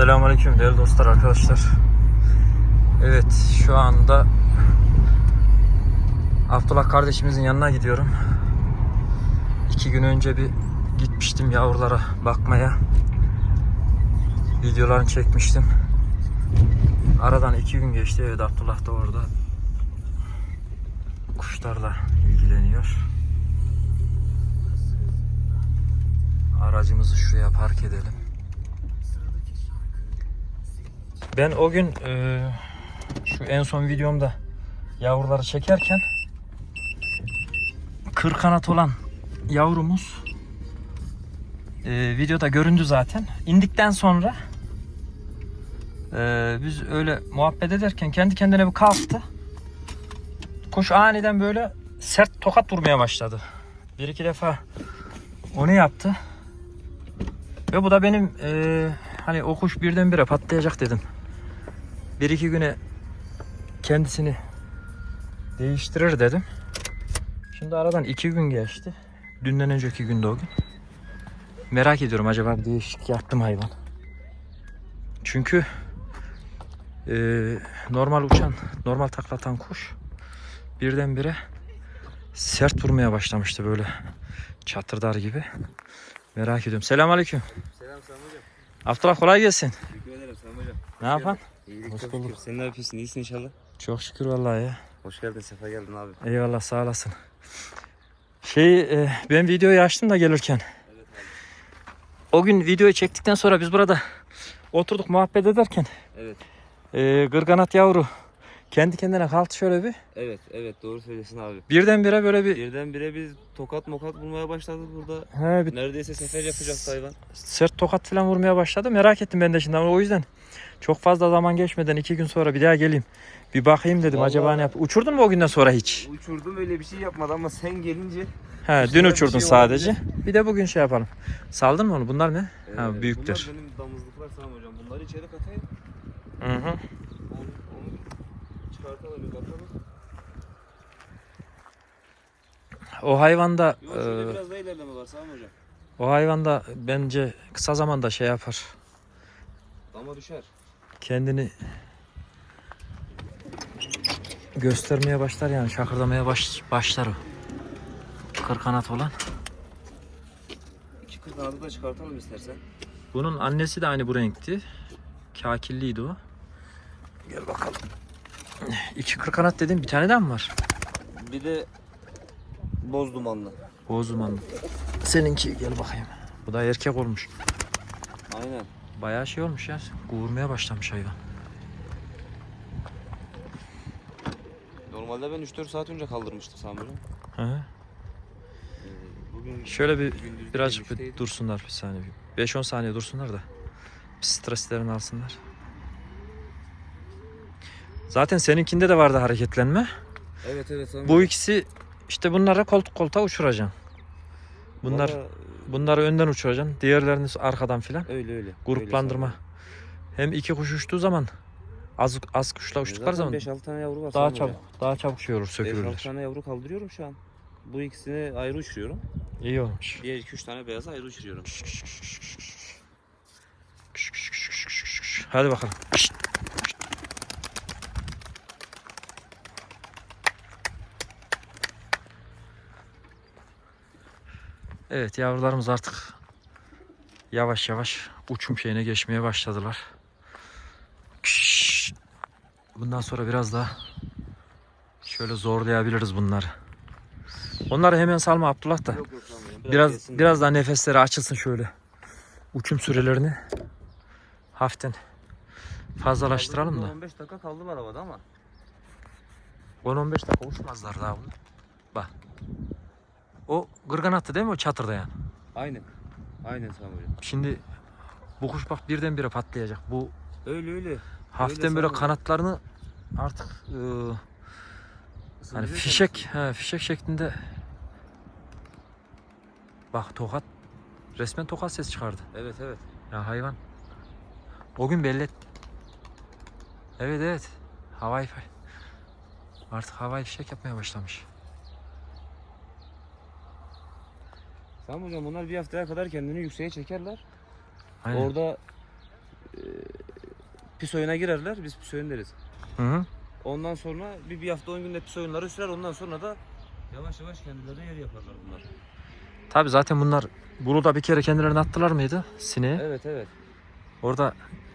Selamünaleyküm değerli dostlar arkadaşlar. Evet şu anda Abdullah kardeşimizin yanına gidiyorum. İki gün önce bir gitmiştim yavrulara bakmaya. Videolarını çekmiştim. Aradan iki gün geçti. Evet Abdullah da orada kuşlarla ilgileniyor. Aracımızı şuraya park edelim. Ben o gün e, şu en son videomda yavruları çekerken kır kanat olan yavrumuz e, videoda göründü zaten. İndikten sonra e, biz öyle muhabbet ederken kendi kendine bir kalktı. Kuş aniden böyle sert tokat vurmaya başladı. Bir iki defa onu yaptı. Ve bu da benim e, hani o kuş birdenbire patlayacak dedim. Bir iki güne kendisini değiştirir dedim. Şimdi aradan iki gün geçti. Dünden önceki günde o gün. Merak ediyorum acaba bir değişiklik yaptı mı hayvan. Çünkü e, normal uçan, normal taklatan kuş birdenbire sert vurmaya başlamıştı böyle çatırdar gibi. Merak ediyorum. Selamünaleyküm. Selam Sami hocam. Abdullah kolay gelsin. Teşekkür ederim Sami hocam. Ne yapan? İyilik Hoş bulduk. Sen ne yapıyorsun? İyisin inşallah. Çok şükür vallahi ya. Hoş geldin, sefa geldin abi. Eyvallah sağ olasın. Şey e, ben videoyu açtım da gelirken. Evet abi. O gün videoyu çektikten sonra biz burada oturduk muhabbet ederken Evet. e, gırganat yavru kendi kendine kalktı şöyle bir. Evet, evet doğru söylüyorsun abi. Birdenbire böyle bir Birdenbire biz tokat mokat bulmaya başladık burada. he, bir Neredeyse sefer yapacaktı hayvan. sert tokat falan vurmaya başladı. Merak ettim ben de şimdi ama o yüzden çok fazla zaman geçmeden iki gün sonra bir daha geleyim. Bir bakayım dedim Vallahi- acaba ne yap. Uçurdun mu o günden sonra hiç? Uçurdum öyle bir şey yapmadı ama sen gelince. He, dün uçurdun şey sadece. Bir de bugün şey yapalım. Saldın mı onu? Bunlar ne? Ha, Ee, büyükler. Bunlar benim damızlıklar Sami hocam. Bunları içeri katayım. Hı hı. Onu, onu çıkartalım bir bakalım. O hayvanda Yok e, biraz daha ilerleme var Sami hocam. o hayvanda bence kısa zamanda şey yapar. Dama düşer. Kendini göstermeye başlar yani şakırdamaya baş, başlar o. Kır kanat olan. İki kanadı da çıkartalım istersen. Bunun annesi de aynı bu renkti. Kakilliydi o. Gel bakalım. İki kır kanat dedim bir tane daha mı var? Bir de boz dumanlı. Bozumanlı. Seninki gel bakayım. Bu da erkek olmuş. Aynen. Bayağı şey olmuş ya. Kuvurmaya başlamış hayvan. Normalde ben 3-4 saat önce kaldırmıştım Sami hocam. Hı. Ee, Bugün Şöyle bir gündüz birazcık bir dursunlar bir saniye. Bir 5-10 saniye dursunlar da. Bir streslerini alsınlar. Zaten seninkinde de vardı hareketlenme. Evet evet Sami Bu ikisi işte bunlara koltuk koltuğa uçuracaksın. Bunlar Vallahi bunları önden uçuracaksın. Diğerlerini arkadan filan. öyle öyle. Gruplandırma. Hem iki kuş uçtuğu zaman az az kuşla uçtukları zaman 5-6 tane yavru var daha çabuk daha çabuk şey olur 5-6 sökülürler. tane yavru kaldırıyorum şu an. Bu ikisini ayrı uçuruyorum. İyi olmuş. Diğer 2-3 tane beyazı ayrı uçuruyorum. Hadi bakalım. Evet yavrularımız artık yavaş yavaş uçum şeyine geçmeye başladılar. Bundan sonra biraz daha şöyle zorlayabiliriz bunları. Onları hemen salma Abdullah da. Yok yok. Biraz biraz daha nefesleri açılsın şöyle. Uçum sürelerini hafiften fazlalaştıralım da. 15 dakika kaldım arabada ama. 10-15 dakika uçmazlar daha bunu. Bak. O gırgan attı değil mi o çatırda yani? Aynen. Aynen Sami hocam. Şimdi bu kuş bak birdenbire patlayacak. Bu Öyle öyle. hafiften böyle kanatlarını artık e, hani fişek he, fişek şeklinde bak tokat resmen tokat ses çıkardı. Evet evet. Ya hayvan. O gün belli et. Evet evet. Havai Artık havai fişek yapmaya başlamış. Sami hocam bunlar bir haftaya kadar kendini yükseğe çekerler. Aynen. Orada e, pis oyuna girerler. Biz pis oyun deriz. Hı hı. Ondan sonra bir, bir hafta 10 günde pis oyunları sürer. Ondan sonra da yavaş yavaş kendilerine yer yaparlar bunlar. Tabi zaten bunlar bunu da bir kere kendilerine attılar mıydı sineğe? Evet evet. Orada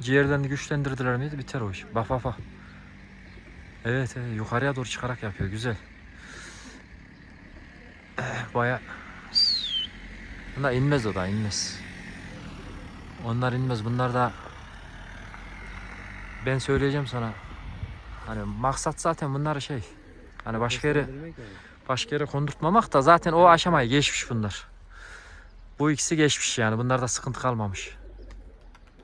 ciğerlerini güçlendirdiler miydi biter o iş. Bak bak bak. Evet, evet yukarıya doğru çıkarak yapıyor güzel. Eh, Baya Bunlar inmez o da inmez. Onlar inmez. Bunlar da ben söyleyeceğim sana. Hani maksat zaten bunlar şey. Hani başka yere başka yere kondurtmamak da zaten o aşamayı geçmiş bunlar. Bu ikisi geçmiş yani. Bunlarda sıkıntı kalmamış.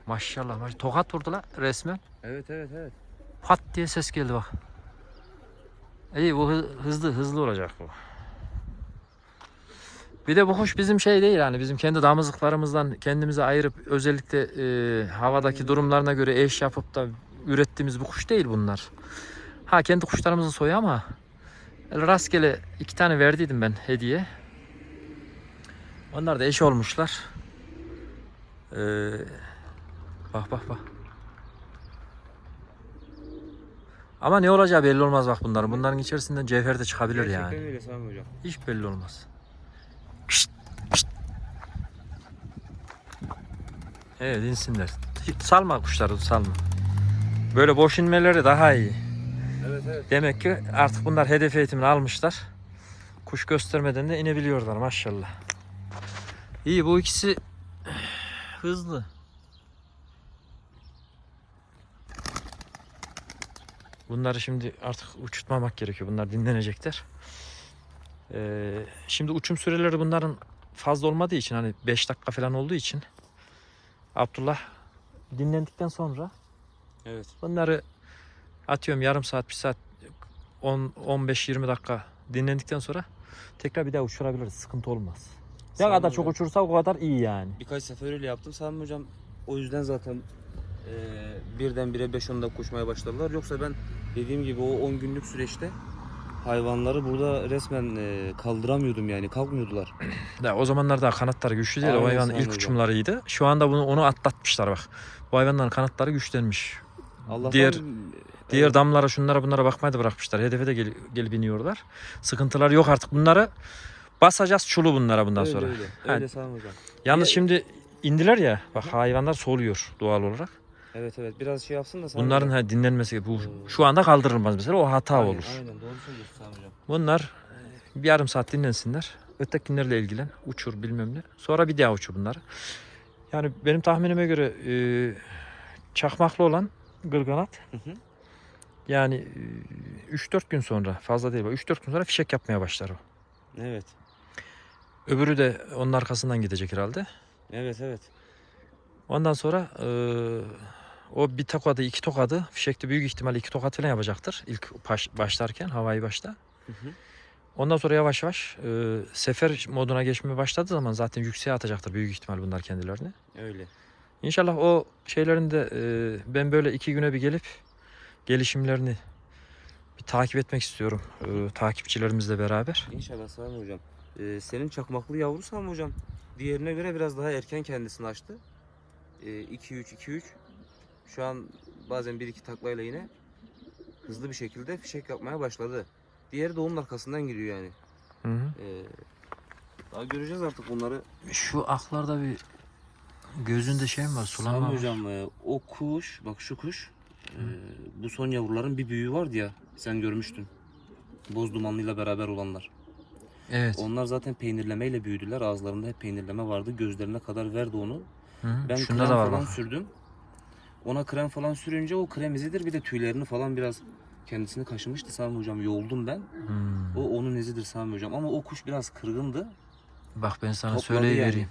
Maşallah. maş- Tokat vurdu la resmen. Evet evet evet. Pat diye ses geldi bak. İyi bu hı- hızlı hızlı olacak bu. Bir de bu kuş bizim şey değil yani bizim kendi damızlıklarımızdan kendimizi ayırıp özellikle e, havadaki durumlarına göre eş yapıp da ürettiğimiz bu kuş değil bunlar. Ha kendi kuşlarımızın soyu ama rastgele iki tane verdiydim ben hediye. Onlar da eş olmuşlar. Ee, bak bak bak. Ama ne olacağı belli olmaz bak bunların. Bunların içerisinden cevher de çıkabilir Gerçekten yani. öyle Sami hocam. Hiç belli olmaz. Evet insinler. Salma kuşları salma. Böyle boş inmeleri daha iyi. Evet evet. Demek ki artık bunlar hedef eğitimini almışlar. Kuş göstermeden de inebiliyorlar maşallah. İyi bu ikisi hızlı. Bunları şimdi artık uçurtmamak gerekiyor. Bunlar dinlenecekler. Ee, şimdi uçum süreleri bunların fazla olmadığı için hani 5 dakika falan olduğu için Abdullah dinlendikten sonra Evet. Bunları atıyorum yarım saat, bir saat, 10 15-20 dakika dinlendikten sonra tekrar bir daha uçurabiliriz. Sıkıntı olmaz. Ne kadar çok uçursak o kadar iyi yani. Birkaç sefer öyle yaptım Sami hocam. O yüzden zaten eee birdenbire 5-10 dakika uçmaya başladılar. Yoksa ben dediğim gibi o 10 günlük süreçte hayvanları burada resmen eee, kaldıramıyordum yani kalkmıyordular. Ya o zamanlar daha kanatları güçlü değil. O Aynen hayvanın Sami ilk uçumlarıydı. Şu anda bunu onu atlatmışlar bak. Bu hayvanların kanatları güçlenmiş. Allah'tan Diğer- eee, Diğer damlara şunlara bunlara bakmayı da bırakmışlar. Hedefe de gel, gelip iniyorlar. Sıkıntıları yok artık. Bunları basacağız çulu bunlara bundan öyle, sonra. Öyle, öyle hocam. Yalnız Ya- şimdi indiler ya. Bak hayvanlar soluyor doğal olarak. Evet evet biraz şey yapsın da Sami Bunların ha, dinlenmesi bu şu anda kaldırılmaz mesela o hata Aynen, olur. Aynen doğru söylüyorsun Sami hocam. Bunlar bir yarım saat dinlensinler. Ötekilerle ilgilen. Uçur bilmem ne. Sonra bir daha uçur bunları. Yani benim tahminime göre e, çakmaklı olan gırganat Hı hı. yani e, 3-4 gün sonra fazla değil. 3-4 gün sonra fişek yapmaya başlar o. Evet. Öbürü de onun arkasından gidecek herhalde. Evet evet. Ondan sonra e, o bir tokadı iki tokadı fişekte büyük ihtimalle iki tokat falan yapacaktır ilk baş- başlarken havayı başta. Hı hı. Ondan sonra yavaş yavaş e, sefer moduna geçmeye başladığı zaman zaten yükseğe atacaktır büyük ihtimal bunlar kendilerini. Öyle. İnşallah o şeylerin de e, ben böyle iki güne bir gelip gelişimlerini bir takip etmek istiyorum. E, takipçilerimizle beraber. İnşallah Sami hocam. Ee, senin çakmaklı yavru Sami hocam. Diğerine göre biraz daha erken kendisini açtı. 2-3 2-3. Şu an bazen 1-2 taklayla yine hızlı bir şekilde fişek yapmaya başladı. Diğeri de onun arkasından giriyor yani. Hı hı. Ee, daha göreceğiz artık onları. Şu aklarda bir gözünde şey mi var? Sulama Sami var. hocam e, o kuş bak şu kuş e, bu son yavruların bir büyüğü vardı ya sen görmüştün. Boz dumanlıyla beraber olanlar. Evet. Onlar zaten peynirlemeyle büyüdüler. Ağızlarında hep peynirleme vardı. Gözlerine kadar verdi onu. Hı hı. Ben Şunda krem da var falan bak. sürdüm. Ona krem falan sürünce o krem izidir. Bir de tüylerini falan biraz kendisini kaşımıştı Sami hocam. Yoldum ben. Hmm. O onun izidir Sami hocam. Ama o kuş biraz kırgındı. Bak ben sana Topladı söyleyivereyim. yani.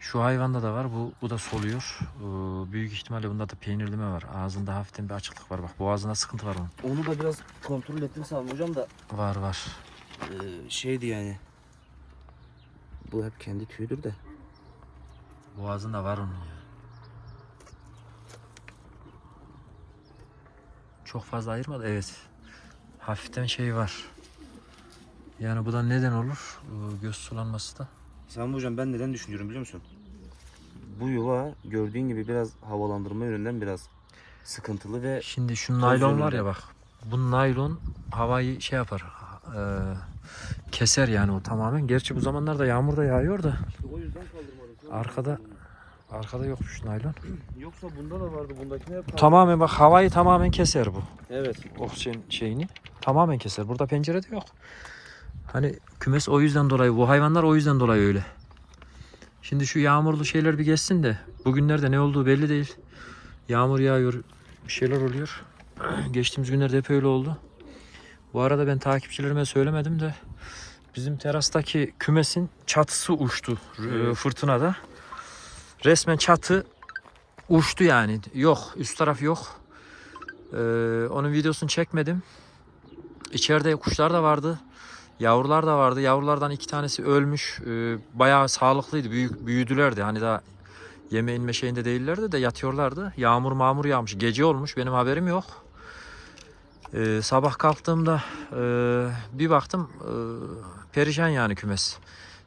Şu hayvanda da var. Bu bu da soluyor. Ee, büyük ihtimalle bunda da peynirleme var. Ağzında hafiften bir açıklık var. Bak boğazında sıkıntı var onun. Onu da biraz kontrol ettim Sami hocam da Var var. e, şeydi yani. Bu hep kendi tüyüdür de. Boğazında var onun ya. Çok fazla ayırmadı. Evet. Hafiften şey var. Yani bu da neden olur? Göz sulanması da. Sami hocam ben neden düşünüyorum biliyor musun? Bu yuva gördüğün gibi biraz havalandırma yönünden biraz sıkıntılı ve Şimdi şu naylon var ya bak. Bu naylon havayı şey yapar. e, keser yani o tamamen. Gerçi bu zamanlarda yağmur da yağıyor da. İşte o yüzden kaldırmadım. Arkada- Arkada yokmuş naylon. Yoksa bunda da vardı. Bundakine hep Tamamen bak havayı tamamen keser bu. Evet. Oksijen şeyini tamamen keser. Burada pencerede yok. Hani kümes o yüzden dolayı bu hayvanlar o yüzden dolayı öyle. Şimdi şu yağmurlu şeyler bir geçsin de bugünlerde ne olduğu belli değil. Yağmur yağıyor, bir şeyler oluyor. Geçtiğimiz günlerde hep öyle oldu. Bu arada ben takipçilerime söylemedim de bizim terastaki kümesin çatısı uçtu Evet. fırtınada. Resmen çatı uçtu yani. Yok, üst taraf yok. Ee, onun videosunu çekmedim. İçeride kuşlar da vardı. Yavrular da vardı. Yavrulardan iki tanesi ölmüş. Ee, bayağı sağlıklıydı. Büyük, büyüdülerdi. Hani daha yeme inme şeyinde değillerdi de yatıyorlardı. Yağmur mağmur yağmış. Gece olmuş. Benim haberim yok. Ee, sabah kalktığımda e, bir baktım e, perişan yani kümes.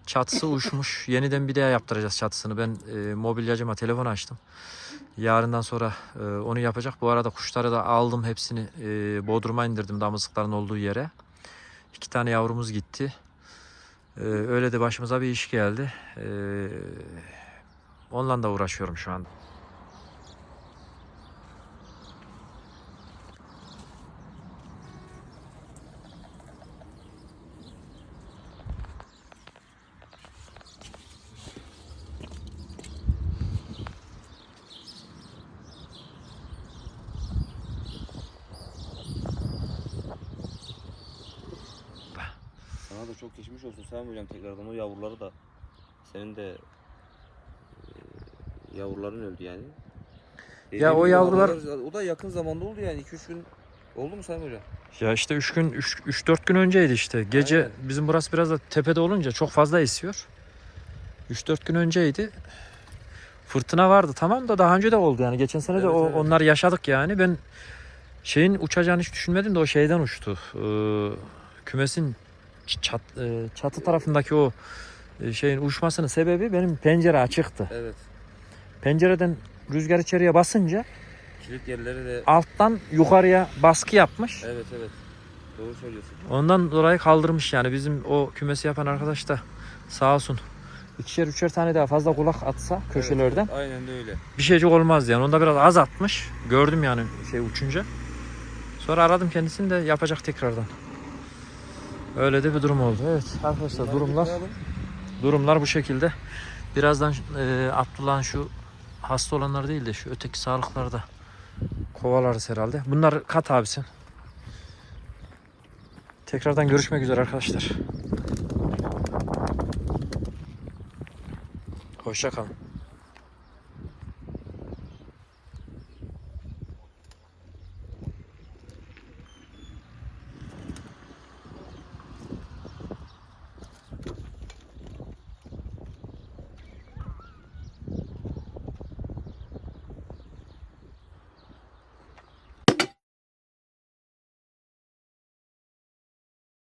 Çatısı uçmuş. Yeniden bir daha yaptıracağız çatısını. Ben e, mobilyacıma telefon açtım. Yarından sonra e, onu yapacak. Bu arada kuşları da aldım hepsini e, bodruma indirdim damızlıkların olduğu yere. İki tane yavrumuz gitti. E, öyle de başımıza bir iş geldi. E, onunla da uğraşıyorum şu anda. Sana da Hocam tekrardan o yavruları da senin de e, yavruların öldü yani. Dediğim o gibi yavrular- o da yakın zamanda oldu yani 2-3 gün oldu mu Sayın Hocam? Ya işte 3 gün 3 4 gün önceydi işte. Gece Aynen. bizim burası biraz da tepede olunca çok fazla esiyor. 3 4 gün önceydi. Fırtına vardı tamam da daha önce de oldu yani. Geçen sene de Evet, o, evet. onlar yaşadık yani. Ben şeyin uçacağını hiç düşünmedim de o şeyden uçtu. Ee, kümesin çat, e, çatı tarafındaki o e, şeyin uçmasının sebebi benim pencere açıktı. Evet. Pencereden rüzgar içeriye basınca Kilit yerleri de alttan yukarıya baskı yapmış. evet evet. Doğru söylüyorsun. Ondan dolayı kaldırmış yani bizim o kümesi yapan arkadaş da sağ olsun. İkişer üçer tane daha fazla kulak atsa köşelerden Evet, evet, aynen de öyle. bir şeycik olmaz yani. Onda biraz az atmış. Gördüm yani şey uçunca. Sonra aradım kendisini de yapacak tekrardan. Öyle de bir durum oldu. Evet arkadaşlar durumlar durumlar bu şekilde. Birazdan e, Abdullah'ın şu hasta olanlar değil de şu öteki sağlıkları da kovalarız herhalde. Bunlar kat abisin. Tekrardan görüşmek üzere arkadaşlar. Hoşça kalın.